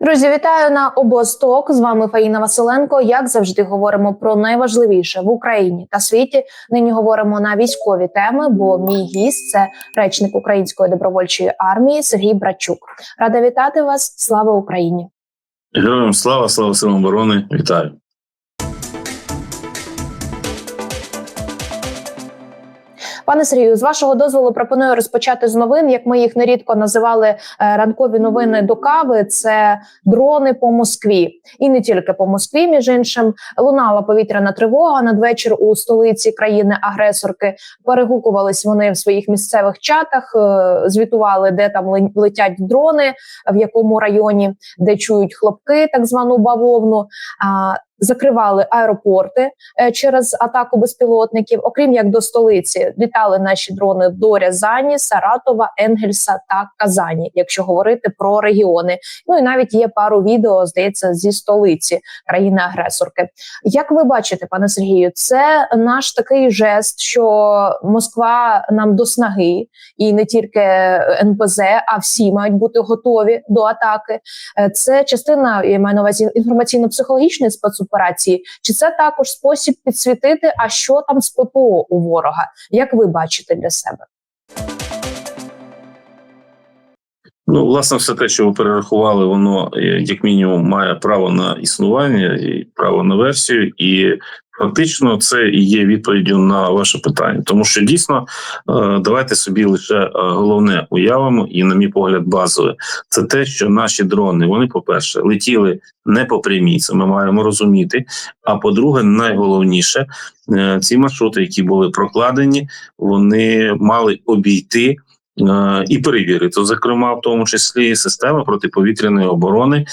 Друзі, вітаю на обосток. З вами Фаїна Василенко. Як завжди, говоримо про найважливіше в Україні та світі. Нині говоримо на військові теми. Бо мій гість це речник Української добровольчої армії Сергій Брачук. Рада вітати вас. Слава Україні! Героям слава, слава силам оборони. Вітаю. Пане Сергію, з вашого дозволу пропоную розпочати з новин. Як ми їх нерідко називали е, ранкові новини до кави. Це дрони по Москві, і не тільки по Москві. Між іншим лунала повітряна тривога. Надвечір у столиці країни-агресорки перегукувались вони в своїх місцевих чатах. е, Звітували, де там ле- летять дрони, в якому районі, де чують хлопки, так звану бавовну. Закривали аеропорти е, через атаку безпілотників. Окрім як до столиці, літали наші дрони до Рязані, Саратова, Енгельса та Казані, якщо говорити про регіони. Ну і навіть є пару відео, здається, зі столиці країни-агресорки. Як ви бачите, пане Сергію, це наш такий жест, що Москва нам до снаги, і не тільки НПЗ, а всі мають бути готові до атаки. Е, Це частина я маю на увазі інформаційно-психологічної спецоперації, чи це також спосіб підсвітити, а що там з ППО у ворога? Як ви бачите для себе? Ну, власне, все те, що ви перерахували, воно е, як мінімум має право на існування і право на версію, і фактично це і є відповіддю на ваше питання, тому що дійсно е, давайте собі лише е, головне уявимо, і, на мій погляд, базове це те, що наші дрони вони, по-перше, летіли не по прямій, це ми маємо розуміти. А по-друге, найголовніше, ці маршрути, які були прокладені, вони мали обійти. Е, І перевірити, зокрема, в тому числі системи протиповітряної оборони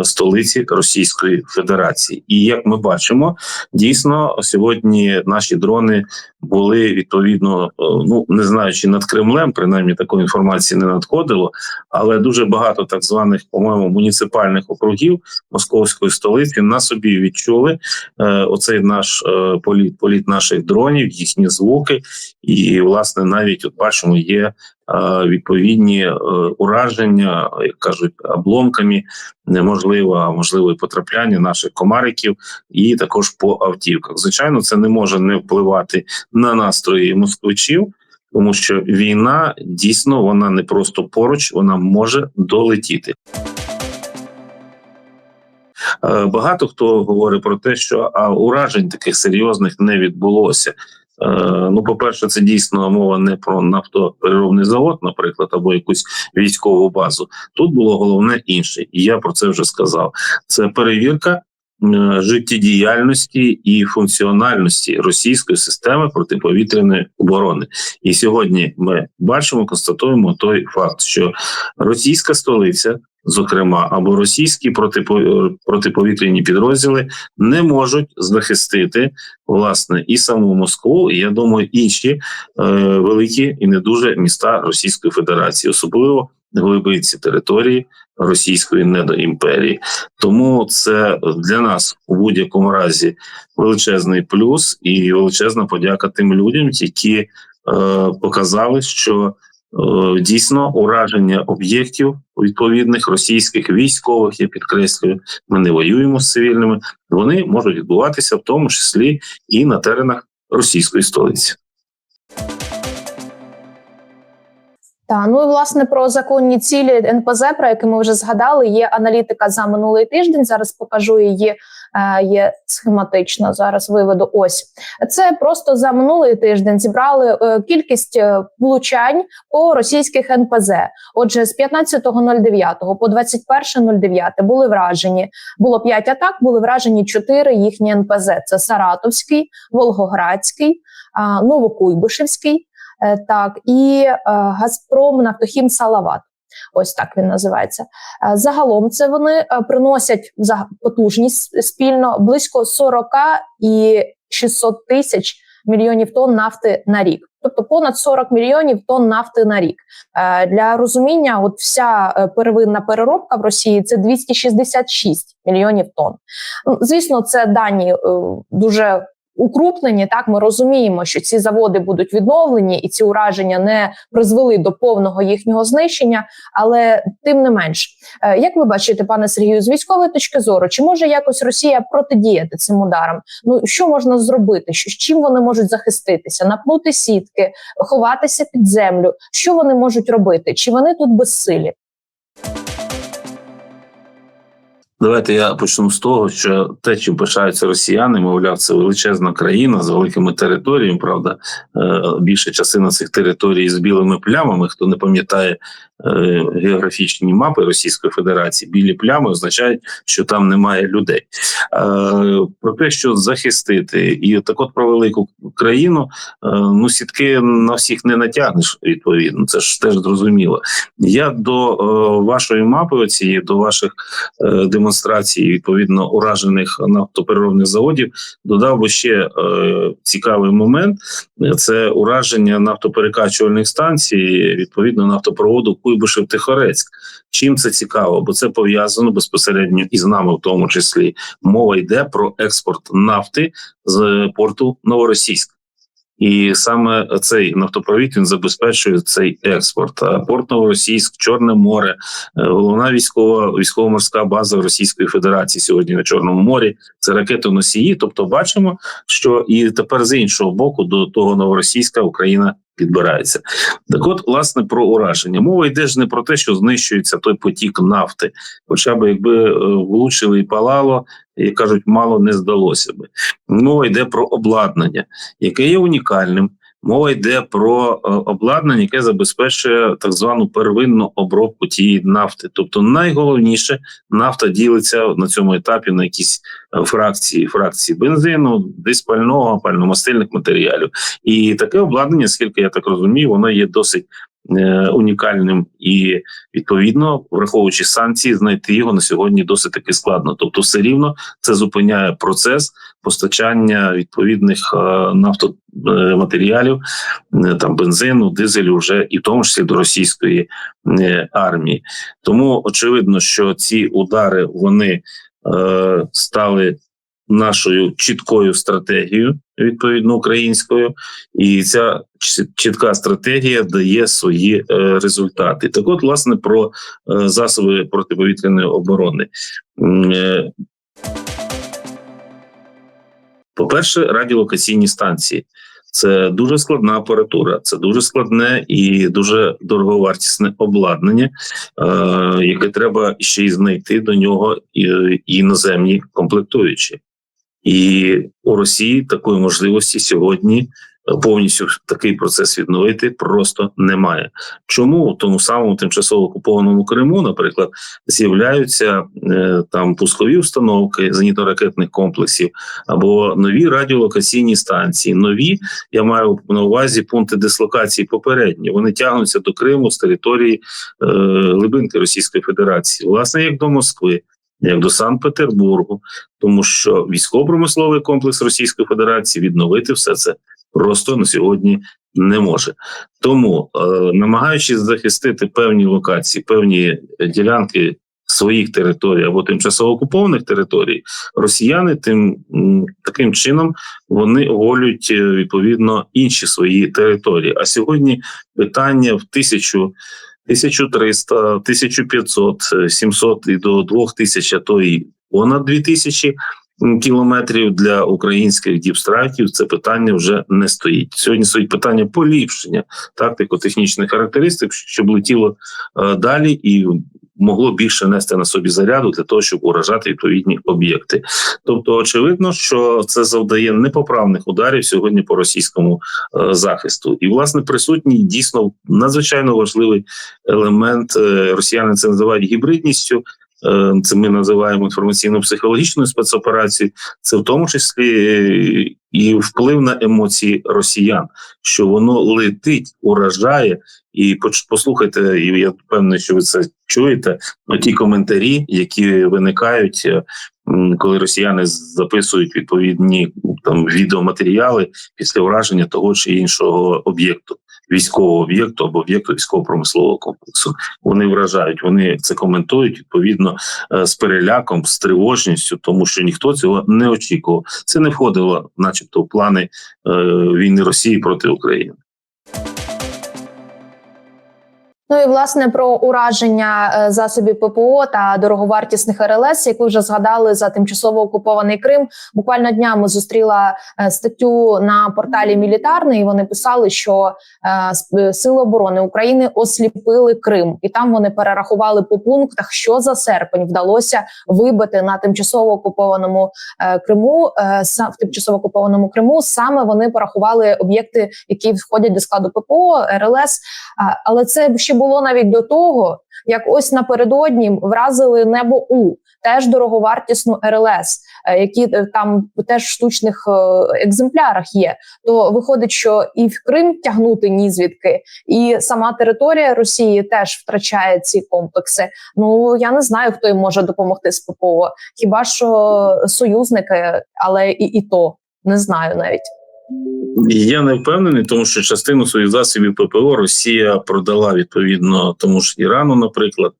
е, столиці Російської Федерації. І як ми бачимо, дійсно сьогодні наші дрони були відповідно, е, ну не знаю, чи над Кремлем, принаймні такої інформації не надходило, але дуже багато так званих, по-моєму, муніципальних округів московської столиці на собі відчули оцей наш політ, політ наших дронів, їхні звуки, і власне навіть от бачимо є відповідні е, ураження, як кажуть, обломками неможливо, а можливо і потрапляння наших комариків, і також по автівках. Звичайно, це не може не впливати на настрої москвичів. Тому що війна дійсно вона не просто поруч, вона може долетіти. Е, Багато хто говорить про те, що а уражень таких серйозних не відбулося. Е, Ну, по-перше, це дійсно мова не про нафтопереробний завод, наприклад, або якусь військову базу. Тут було головне інше, і я про це вже сказав. Це перевірка життєдіяльності і функціональності російської системи протиповітряної оборони. І сьогодні ми бачимо, констатуємо той факт, що російська столиця. Зокрема, або російські протипо- протиповітряні підрозділи не можуть захистити власне і саму Москву, і я думаю, інші е, великі і не дуже міста Російської Федерації, особливо глибинці території Російської недоімперії. Тому це для нас у будь-якому разі величезний плюс і величезна подяка тим людям, які е, показали, що е, дійсно ураження об'єктів відповідних російських військових, я підкреслюю, ми не воюємо з цивільними. Вони можуть відбуватися в тому числі і на теренах російської столиці. Та ну і власне про законні цілі НПЗ, про які ми вже згадали. Є аналітика за минулий тиждень. Зараз покажу її. е, Є схематично. Зараз виведу. Ось це просто за минулий тиждень зібрали е, кількість е, влучань по російських НПЗ. Отже, з 15.09 по 21.09 були вражені. Було 5 атак, були вражені 4 їхні НПЗ. Це Саратовський, Волгоградський, Новокуйбишевський. Е, Так, і е, Газпром Нафтохім Салават. Ось так він називається. Е, Загалом це вони приносять за потужність спільно близько 40 і 600 тисяч мільйонів тонн нафти на рік. Тобто понад 40 мільйонів тонн нафти на рік. Для розуміння, от вся первинна переробка в Росії це 266 мільйонів тонн. Звісно, це дані дуже укрупнені. Так ми розуміємо, що ці заводи будуть відновлені, і ці ураження не призвели до повного їхнього знищення. Але тим не менш, Е, як ви бачите, пане Сергію, з військової точки зору, чи може якось Росія протидіяти цим ударам? Ну що можна зробити? Що чим вони можуть захиститися, напнути сітки, ховатися під землю? Що вони можуть робити? Чи вони тут безсилі? Давайте я почну з того, що те, чим пишаються росіяни, мовляв, це величезна країна з великими територіями. Правда, е, більша частина цих територій з білими плямами. Хто не пам'ятає географічні мапи Російської Федерації, білі плями означають, що там немає людей. Е, Про те, що захистити, і так, от про велику країну, е, ну сітки на всіх не натягнеш. Відповідно, це ж теж зрозуміло. Я до е, вашої мапи, оцієї, до ваших е, демонстрацій відповідно уражених нафтопереробних заводів, додав би ще е, цікавий момент: це ураження нафтоперекачувальних станцій, відповідно нафтопроводу Куйбишев Тихорецьк. Чим це цікаво? Бо це пов'язано безпосередньо із нами, в тому числі мова йде про експорт нафти з порту Новоросійськ. І саме цей нафтопровід він забезпечує цей експорт. А порт Новоросійськ, Чорне море, е, головна військова військово-морська база Російської Федерації сьогодні на Чорному морі. Це ракетоносії. Тобто, бачимо, що і тепер з іншого боку до того новоросійська Україна підбирається. Так, от, власне, про ураження. Мова йде ж не про те, що знищується той потік нафти, хоча б якби е, влучили і палало, як кажуть, мало не здалося би. Мова йде про обладнання, яке є унікальним. Мова йде про е, обладнання, яке забезпечує так звану первинну обробку тієї нафти. Тобто, найголовніше нафта ділиться на цьому етапі на якісь е, фракції, фракції бензину, диспального, пальномастильних матеріалів. І таке обладнання, скільки я так розумію, воно є досить унікальним і відповідно, враховуючи санкції, знайти його на сьогодні досить таки складно. Тобто, все рівно це зупиняє процес постачання відповідних е, нафтоматеріалів, е, там бензину, дизелю, вже і в тому числі до російської е, армії. Тому очевидно, що ці удари вони е, стали нашою чіткою стратегією, відповідно українською, і ця чітка стратегія дає свої е, результати. Так, от, власне, про е, засоби протиповітряної оборони. Е, По-перше, радіолокаційні станції. Це дуже складна апаратура, це дуже складне і дуже дороговартісне обладнання, е, яке треба ще й знайти до нього іноземні комплектуючі. І у Росії такої можливості сьогодні е, повністю такий процес відновити просто немає. Чому у тому самому тимчасово окупованому Криму, наприклад, з'являються е, там пускові установки зенітно-ракетних комплексів або нові радіолокаційні станції. Нові я маю на увазі пункти дислокації попередні. Вони тягнуться до Криму з території е, глибинки Російської Федерації, власне, як до Москви. Як до Санкт-Петербургу, тому що військово-промисловий комплекс Російської Федерації відновити все це просто на сьогодні не може. Тому, е, намагаючись захистити певні локації, певні ділянки своїх територій або тимчасово окупованих територій, росіяни тим таким чином вони оголюють е, відповідно інші свої території. А сьогодні питання в тисячу. 1300, 1500, е, 700 і до 2000, а то і понад 2000 кілометрів для українських діпстрайків це питання вже не стоїть. Сьогодні стоїть питання поліпшення тактико-технічних характеристик, щоб летіло е, далі і могло більше нести на собі заряду для того, щоб уражати відповідні об'єкти. Тобто, очевидно, що це завдає непоправних ударів сьогодні по російському е, захисту, і власне присутній дійсно надзвичайно важливий елемент. е, Росіяни це називають гібридністю. Е, Це ми називаємо інформаційно-психологічною спецоперацією. Це в тому числі е, і вплив на емоції росіян, що воно летить, уражає. І послухайте, і я впевнений, що ви це чуєте. Ті коментарі, які виникають, е, коли росіяни записують відповідні там відеоматеріали після ураження того чи іншого об'єкту. Військового об'єкту або об'єкту військово-промислового комплексу. Вони вражають, вони це коментують відповідно е, з переляком, з тривожністю, тому що ніхто цього не очікував. Це не входило, начебто, в плани е, війни Росії проти України. Ну і власне про ураження е, засобів ППО та дороговартісних РЛС, як ви вже згадали за тимчасово окупований Крим. Буквально днями зустріла е, статтю на порталі Мілітарний. Вони писали, що е, сили оборони України осліпили Крим, і там вони перерахували по пунктах, що за серпень вдалося вибити на тимчасово окупованому Криму. в тимчасово окупованому Криму саме вони порахували об'єкти, які входять до складу ППО, РЛС. Але це ще було навіть до того, як ось напередодні вразили небо У, теж дороговартісну РЛС, е, які е, там теж в штучних е, екземплярах є. То виходить, що і в Крим тягнути ні звідки, і сама територія Росії теж втрачає ці комплекси. Ну я не знаю, хто їм може допомогти з ППО. Хіба що союзники, але і, і то не знаю навіть. Я не впевнений, тому що частину своїх засобів ППО Росія продала відповідно тому ж Ірану, наприклад,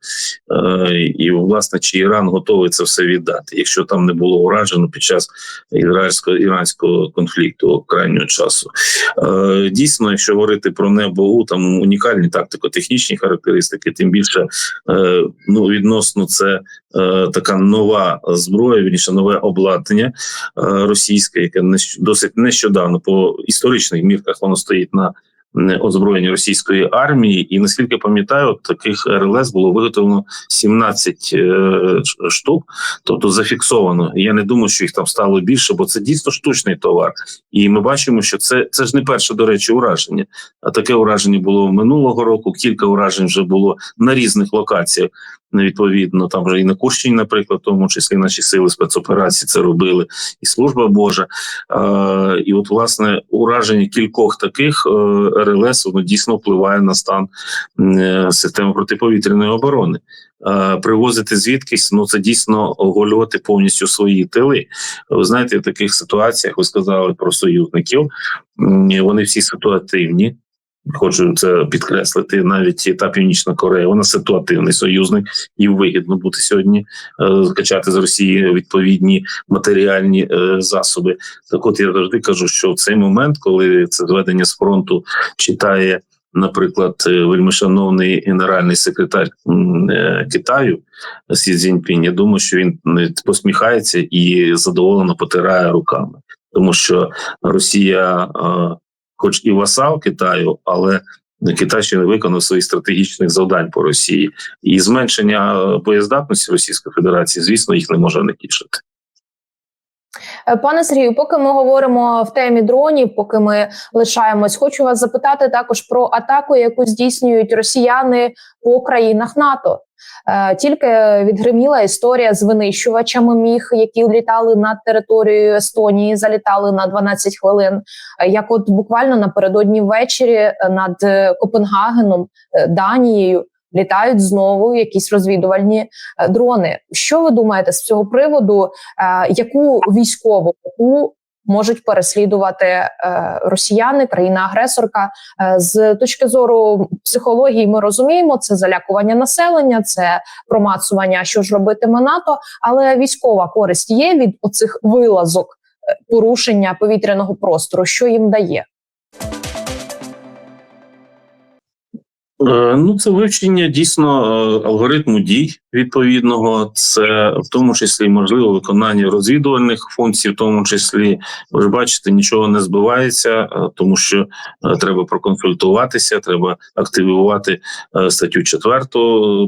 Е, і власне чи Іран готовий це все віддати, якщо там не було уражено під час ізраїльсько іранського конфлікту крайнього часу. Е, Дійсно, якщо говорити про небо, там унікальні тактико-технічні характеристики, тим більше е, ну відносно це така нова зброя, вірніше нове обладнання російське, яке досить нещодавно по історичних мірках воно стоїть на озброєнні російської армії, і наскільки пам'ятаю, таких РЛС було виготовлено 17 е, штук, тобто зафіксовано. Я не думаю, що їх там стало більше, бо це дійсно штучний товар. І ми бачимо, що це, це ж не перше, до речі, ураження. А таке ураження було минулого року. Кілька уражень вже було на різних локаціях. Відповідно, там вже і на Курщині, наприклад, в тому числі наші сили спецоперації це робили, і служба Божа. Е, і от власне ураження кількох таких е, РЛС воно дійсно впливає на стан е, системи протиповітряної оборони. Привозити звідкись, ну це дійсно оголювати повністю свої тили. Ви знаєте, в таких ситуаціях ви сказали про союзників. Вони всі ситуативні. Хочу це підкреслити. Навіть та Північна Корея, вона ситуативний союзник, їм вигідно бути сьогодні, е, скачати з Росії відповідні матеріальні е, засоби. Так, от я завжди кажу, що в цей момент, коли це зведення з фронту читає, наприклад, е, вельмишановний генеральний секретар е, Китаю Сі Цзіньпінь, я думаю, що він е, посміхається і задоволено потирає руками, тому що Росія, хоч і васал Китаю, але Китай ще не виконав своїх стратегічних завдань по Росії, і зменшення боєздатності Російської Федерації, звісно, їх не може не тішити. Е, Пане Сергію, поки ми говоримо в темі дронів, поки ми лишаємось, хочу вас запитати також про атаку, яку здійснюють росіяни по країнах НАТО. Е, Тільки відгриміла історія з винищувачами міг, які літали над територією Естонії, залітали на 12 хвилин. Е, Як, от буквально напередодні ввечері над Копенгагеном, Данією, літають знову якісь розвідувальні е, дрони. Що ви думаєте з цього приводу? Е, яку військову мету можуть переслідувати е, росіяни, країна-агресорка? З точки зору психології, ми розуміємо, це залякування населення, це промацування, що ж робитиме НАТО, але військова користь є від оцих вилазок порушення повітряного простору, що їм дає. Ну, це вивчення дійсно е, алгоритму дій відповідного. Це в тому числі можливо виконання розвідувальних функцій, в тому числі ви ж бачите, нічого не збивається, е, тому що е, треба проконсультуватися, треба активувати е, статтю 4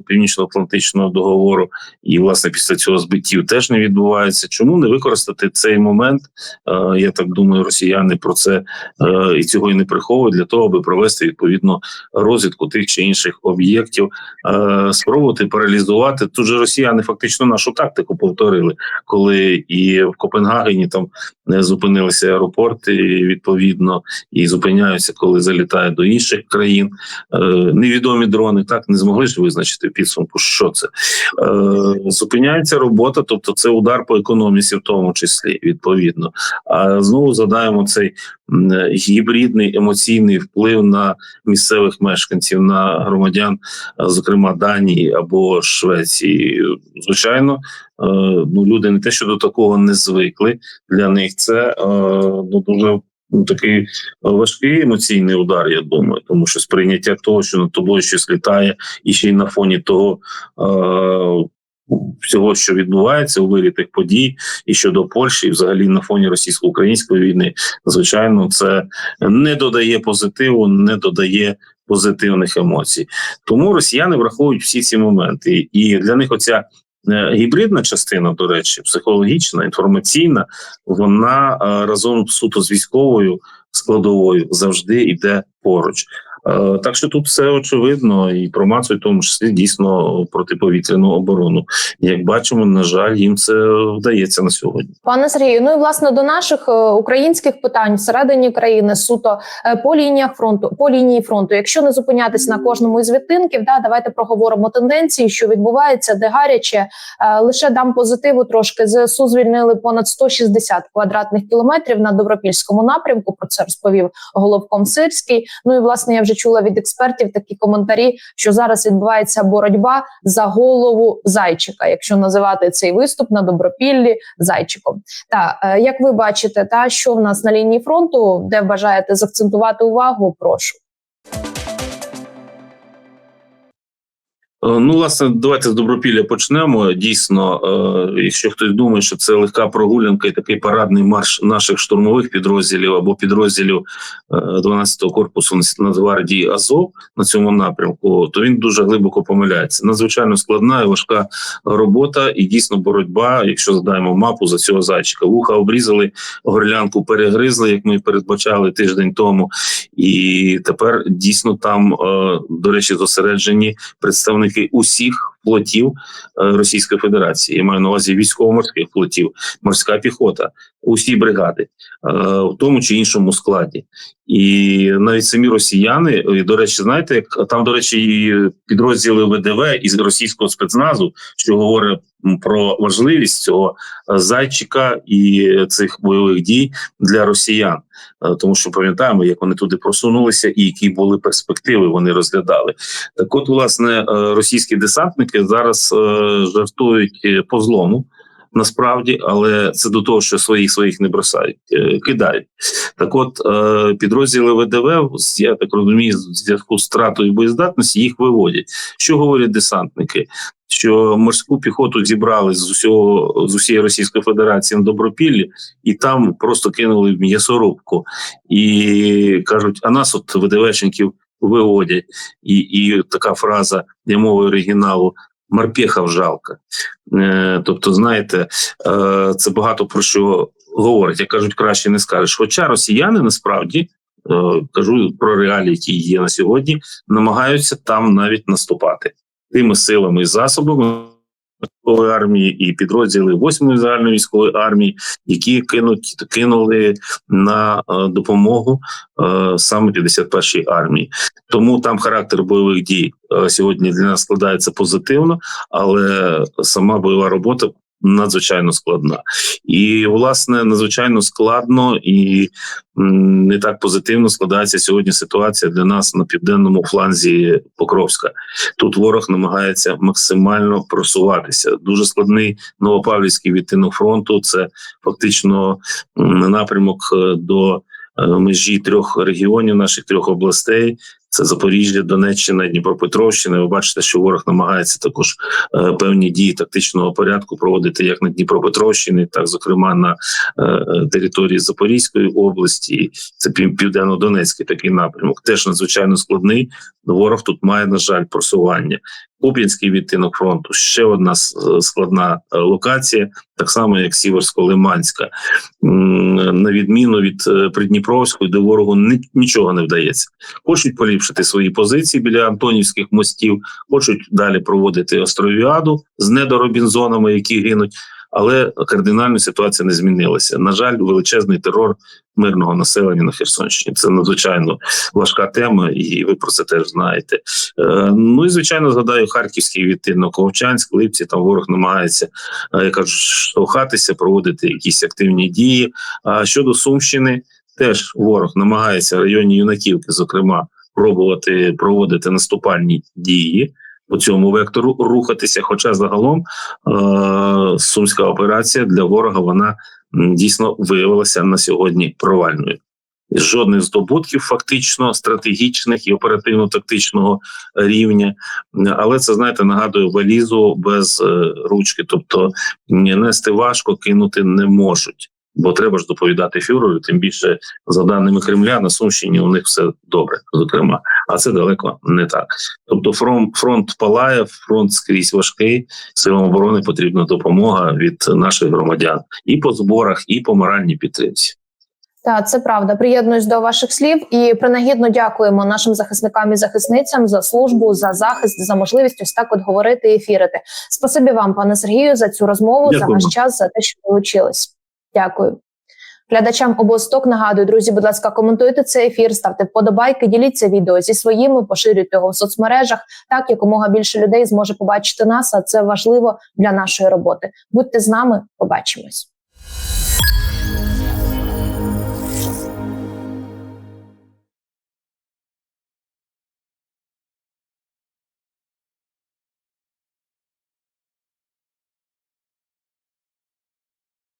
північно-атлантичного договору. І власне після цього збиттів теж не відбувається. Чому не використати цей момент? Е, Я так думаю, росіяни про це е, і цього і не приховують для того, аби провести відповідно розвідку тих чи інших об'єктів, е, спробувати паралізувати. Тут же росіяни фактично нашу тактику повторили, коли і в Копенгагені там не зупинилися аеропорти, відповідно, і зупиняються, коли залітають до інших країн. Е, невідомі дрони так не змогли ж визначити підсумку, що це е, зупиняється робота, тобто це удар по економіці, в тому числі відповідно. А знову задаємо цей гібридний емоційний вплив на місцевих мешканців, на громадян, е, зокрема Данії або Швеції. Звичайно, е, ну люди не те, що до такого не звикли. Для них це е, ну дуже. Ну, такий важкий емоційний удар, я думаю, тому що сприйняття того, що над тобою щось літає, і ще й на фоні того е, всього, що відбувається у вирі тих подій, і щодо Польщі, і взагалі на фоні російсько-української війни, звичайно, це не додає позитиву, не додає позитивних емоцій. Тому росіяни враховують всі ці моменти, і для них оця. е, Гібридна частина, до речі, психологічна, інформаційна, вона е, разом суто з військовою складовою завжди йде поруч. Е, Так що тут все очевидно, і про МАЦу, в тому числі дійсно протиповітряну оборону. Як бачимо, на жаль, їм це вдається на сьогодні. Пане Сергію, ну і власне до наших е, українських питань всередині країни суто е, по лініях фронту, по лінії фронту. Якщо не зупинятись на кожному із відтинків, да давайте проговоримо тенденції, що відбувається, де гаряче. Лише дам позитиву трошки. ЗСУ звільнили понад 160 квадратних кілометрів на добропільському напрямку. Про це розповів головком Сирський. Ну і власне я вже чула від експертів такі коментарі, що зараз відбувається боротьба за голову зайчика, якщо називати цей виступ на добропіллі зайчиком. Та е, як ви бачите, та що в нас на лінії фронту, де бажаєте закцентувати увагу, прошу. Ну, власне, давайте з добропілля почнемо. Дійсно, е, якщо хтось думає, що це легка прогулянка і такий парадний марш наших штурмових підрозділів або підрозділів е, 12-го корпусу Нацгвардії Азов на цьому напрямку, то він дуже глибоко помиляється. Надзвичайно складна і важка робота, і дійсно боротьба. Якщо згадаємо мапу за цього зайчика, вуха обрізали, горлянку перегризли, як ми передбачали тиждень тому. І тепер дійсно там, е, до речі, зосереджені представники усіх флотів е, Російської Федерації. Я маю на увазі військово-морських флотів, морська піхота, усі бригади, е, в тому чи іншому складі. І навіть самі росіяни, і, до речі, знаєте, як там, до речі, і підрозділи ВДВ із російського спецназу, що говорить про важливість цього е, зайчика і цих бойових дій для росіян. Е, Тому що пам'ятаємо, як вони туди просунулися, і які були перспективи вони розглядали. Так, от, власне, е, російські десантники зараз е, жартують е, по злому. Насправді, але це до того, що своїх своїх не бросають, е, кидають. Так, от підрозділи ВДВ, я так розумію, в зв'язку з втратою боєздатності їх виводять. Що говорять десантники? Що морську піхоту зібрали з усього з усієї Російської Федерації на добропіллі, і там просто кинули в м'ясорубку, і кажуть: а нас от ВДВшників виводять. І, і така фраза для мови оригіналу. Марпєхав жалко. Е, тобто, знаєте, е, це багато про що говорить. Як кажуть, краще не скажеш. Хоча росіяни насправді е, кажу про реалії, які є на сьогодні, намагаються там навіть наступати тими силами і засобами армії і підрозділи 8-ї загальної військової армії, які кинуть кинули на е, допомогу е, саме 51-й армії. Тому там характер бойових дій е, сьогодні для нас складається позитивно, але сама бойова робота. Надзвичайно складна, і власне надзвичайно складно і не так позитивно складається сьогодні ситуація для нас на південному фланзі Покровська. Тут ворог намагається максимально просуватися. Дуже складний новопавлівський відтинок фронту. Це фактично напрямок е, до е, межі трьох регіонів, наших трьох областей. Це Запоріжжя, Донеччина, Дніпропетровщина. Ви бачите, що ворог намагається також е, певні дії тактичного порядку проводити як на Дніпропетровщині, так зокрема на е, е, території Запорізької області. Це пів- південно-донецький такий напрямок. Теж надзвичайно складний. Ворог тут має на жаль просування. Куп'янський відтинок фронту ще одна е, складна е, локація, так само як Сіверсько-Лиманська, на відміну від е, Придніпровської, де ворогу нічого не вдається. Хочуть поліпшити свої позиції біля Антонівських мостів, хочуть далі проводити островіаду з недоробінзонами, які гинуть. Але кардинально ситуація не змінилася. На жаль, величезний терор мирного населення на Херсонщині. Це надзвичайно важка тема, і ви про це теж знаєте. Е, ну і звичайно, згадаю харківський відтинок Овчанськ, Липці. Там ворог намагається, е, я кажу, штовхатися, проводити якісь активні дії. А щодо Сумщини. теж ворог намагається в районі юнаківки, зокрема, пробувати проводити наступальні дії по цьому вектору, рухатися. Хоча загалом е- сумська операція для ворога вона дійсно виявилася на сьогодні провальною. Жодних здобутків, фактично стратегічних і оперативно-тактичного рівня, але це знаєте нагадує валізу без е, ручки, тобто нести важко, кинути не можуть. Бо треба ж доповідати фюреру, тим більше за даними Кремля на Сумщині у них все добре, зокрема, а це далеко не так. Тобто, фронт фронт палає, фронт скрізь важкий. Силам оборони потрібна допомога від наших громадян і по зборах, і по моральній підтримці. Так, це правда. Приєднуюсь до ваших слів і принагідно дякуємо нашим захисникам і захисницям за службу, за захист, за можливість ось так от говорити і ефірити. Спасибі вам, пане Сергію, за цю розмову, за Дякуємо. ваш час, за те, що долучились. Дякую. Глядачам обосток нагадую, друзі, будь ласка, коментуйте цей ефір, ставте вподобайки, діліться відео зі своїми, поширюйте його в соцмережах. Так якомога більше людей зможе побачити нас, а це важливо для нашої роботи. Будьте з нами, побачимось.